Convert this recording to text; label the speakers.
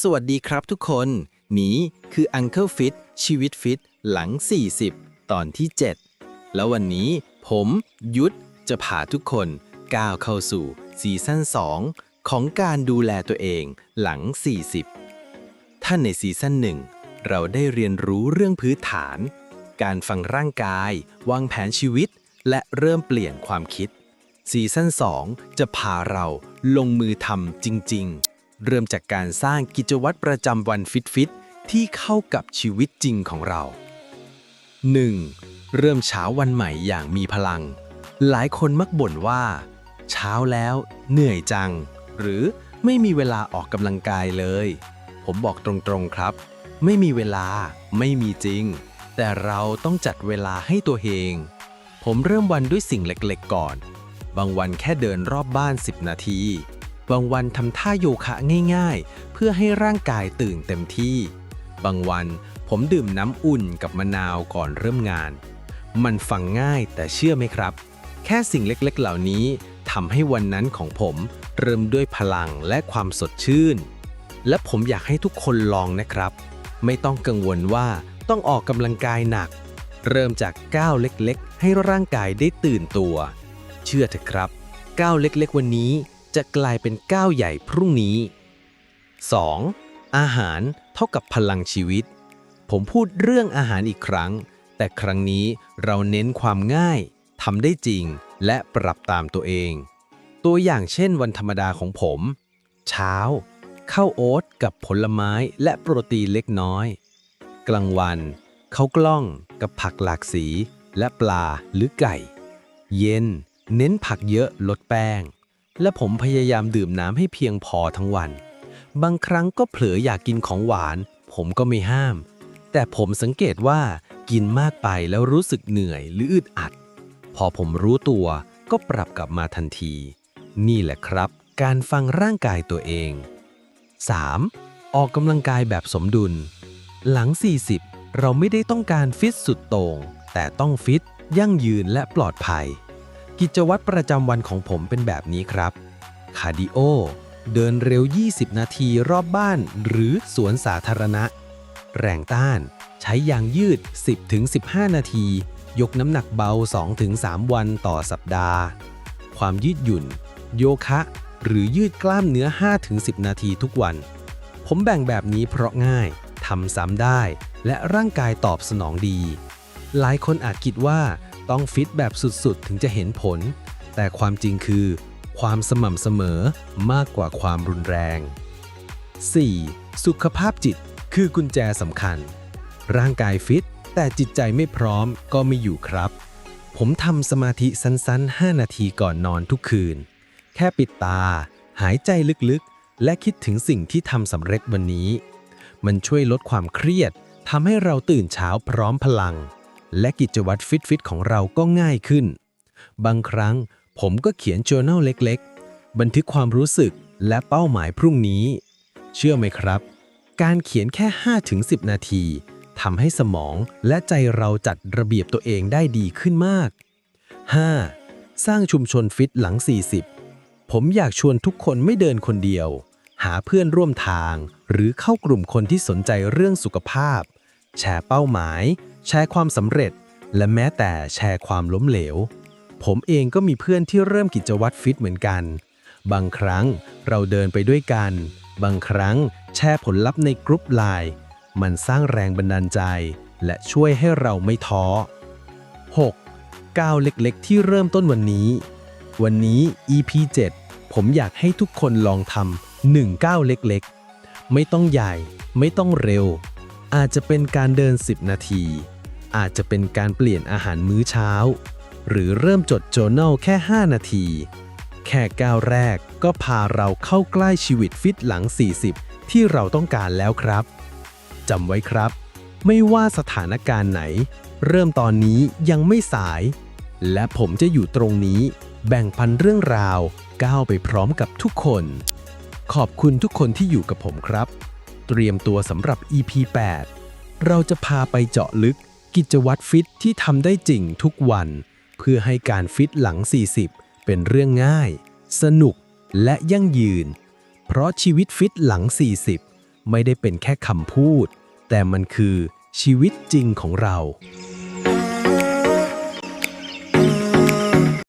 Speaker 1: สวัสดีครับทุกคน นี้คือ Uncle Fit ชีวิตฟิตหลัง 40 ตอนที่ 7 แล้ววันนี้ผมยุทธจะพาทุกคนก้าวเข้าสู่ซีซั่น 2 ของการดูแลตัวเองหลัง 40 ท่านในซีซั่น 1 เราได้เรียนรู้เรื่องพื้นฐาน การฟังร่างกาย วางแผนชีวิต และเริ่มเปลี่ยนความคิด ซีซั่น 2 จะพาเราลงมือทำจริง ๆ เริ่มจากการสร้างกิจวัตรประจำวันฟิตๆที่เข้ากับชีวิตจริงของเรา 1. เริ่มเช้าวันใหม่อย่างมีพลัง หลายคนมักบ่นว่า เช้าแล้วเหนื่อยจัง หรือไม่มีเวลาออกกำลังกายเลย ผมบอกตรงๆครับ ไม่มีเวลาไม่มีจริง แต่เราต้องจัดเวลาให้ตัวเอง ผมเริ่มวันด้วยสิ่งเล็กๆก่อน บางวันแค่เดินรอบบ้าน 10 นาที บางวันทำท่าโยคะง่ายๆ เพื่อให้ร่างกายตื่นเต็มที่ บางวันผมดื่มน้ำอุ่นกับมะนาวก่อนเริ่มงาน มันฟังง่ายแต่เชื่อไหมครับ แค่สิ่งเล็กๆ เหล่านี้ทำให้วันนั้นของผมเริ่มด้วยพลังและความสดชื่น และผมอยากให้ทุกคนลองนะครับ ไม่ต้องกังวลว่าต้องออกกำลังกายหนัก เริ่มจากก้าวเล็กๆ ให้ร่างกายได้ตื่นตัว เชื่อเถอะครับ ก้าวเล็กๆ วันนี้ จะกลายเป็นก้าวใหญ่พรุ่งนี้ 2. อาหารเท่ากับพลังชีวิต ผมพูดเรื่องอาหารอีกครั้ง แต่ครั้งนี้เราเน้นความง่ายทำได้จริงและปรับตามตัวเอง ตัวอย่างเช่นวันธรรมดาของผม เช้า ข้าวโอ๊ตกับผลไม้และโปรตีนเล็กน้อย กลางวันข้าวกล้องกับผักหลากสี และปลาหรือไก่ เย็น เน้นผักเยอะลดแป้ง และผมพยายามดื่มน้ำให้เพียงพอทั้งวัน บางครั้งก็เผลออยากกินของหวาน ผมก็ไม่ห้าม แต่ผมสังเกตว่ากินมากไปแล้วรู้สึกเหนื่อยหรืออึดอัด พอผมรู้ตัวก็ปรับกลับมาทันที นี่แหละครับ การฟังร่างกายตัวเอง 3. ออกกำลังกายแบบสมดุล หลัง 40 เราไม่ได้ต้องการฟิตสุดโต่งแต่ต้องฟิต ยั่งยืนและปลอดภัย กิจวัตรประจำวันของผมเป็นแบบนี้ครับ คาร์ดิโอ เดินเร็ว 20 นาทีรอบบ้านหรือสวนสาธารณะ แรงต้าน ใช้ยางยืด 10-15 นาที ยกน้ำหนักเบา 2-3 วันต่อสัปดาห์ ความยืดหยุ่น โยคะ หรือยืดกล้ามเนื้อ 5-10 นาทีทุกวัน ผมแบ่งแบบนี้เพราะง่าย ทำซ้ำได้ และร่างกายตอบสนองดี หลายคนอาจคิดว่า ต้องฟิตแบบสุดๆ ถึงจะเห็นผล แต่ความจริงคือ ความสม่ำเสมอมากกว่าความรุนแรง 4. สุขภาพจิตคือกุญแจสำคัญ ร่างกายฟิต แต่จิตใจไม่พร้อมก็ไม่อยู่ครับ ผมทำสมาธิสั้นๆ 5 นาทีก่อนนอนทุกคืน แค่ปิดตา หายใจลึกๆ และคิดถึงสิ่งที่ทำสำเร็จวันนี้ มันช่วยลดความเครียดทำให้เราตื่นเช้าพร้อมพลัง และกิจวัตรฟิตๆของเราก็ง่ายขึ้น บางครั้งผมก็เขียน journal เล็กๆ บันทึกความรู้สึกและเป้าหมายพรุ่งนี้ เชื่อไหมครับ การเขียนแค่ 5-10 นาทีทำให้สมองและใจเราจัดระเบียบตัวเองได้ดีขึ้นมาก 5. สร้างชุมชนฟิตหลัง 40 ผมอยากชวนทุกคนไม่เดินคนเดียว หาเพื่อนร่วมทาง หรือเข้ากลุ่มคนที่สนใจเรื่องสุขภาพ แชร์เป้าหมาย แชร์ความสำเร็จ และแม้แต่แชร์ความล้มเหลว ผมเองก็มีเพื่อนที่เริ่มกิจวัตรฟิตเหมือนกัน บางครั้งเราเดินไปด้วยกัน บางครั้งแชร์ผลลัพธ์ในกรุ๊ปไลน์มันสร้างแรงบันดาลใจ และช่วยให้เราไม่ท้อ 6. ก้าวเล็กๆ ที่เริ่มต้นวันนี้ วันนี้ EP 7 ผมอยากให้ทุกคนลองทำหนึ่งก้าวเล็กๆ ไม่ต้องใหญ่ ไม่ต้องเร็ว อาจจะเป็นการเดิน 10 นาที อาจจะเป็นการเปลี่ยนอาหารมื้อเช้า หรือเริ่มจด journal แค่ 5 นาที แค่ก้าวแรกก็พาเราเข้าใกล้ชีวิตฟิตหลัง 40 ที่เราต้องการแล้วครับจำไว้ครับ ไม่ว่าสถานการณ์ไหน เริ่มตอนนี้ยังไม่สาย และผมจะอยู่ตรงนี้ แบ่งปันเรื่องราว ก้าวไปพร้อมกับทุกคน ขอบคุณทุกคนที่อยู่กับผมครับ เตรียมตัวสำหรับ EP 8 เราจะพาไปเจาะลึก กิจวัตรฟิตที่ทำได้จริงทุกวัน เพื่อให้การฟิตหลัง 40 เป็นเรื่องง่าย สนุกและยั่งยืน เพราะชีวิตฟิตหลัง 40 ไม่ได้เป็นแค่คำพูด แต่มันคือชีวิตจริงของเรา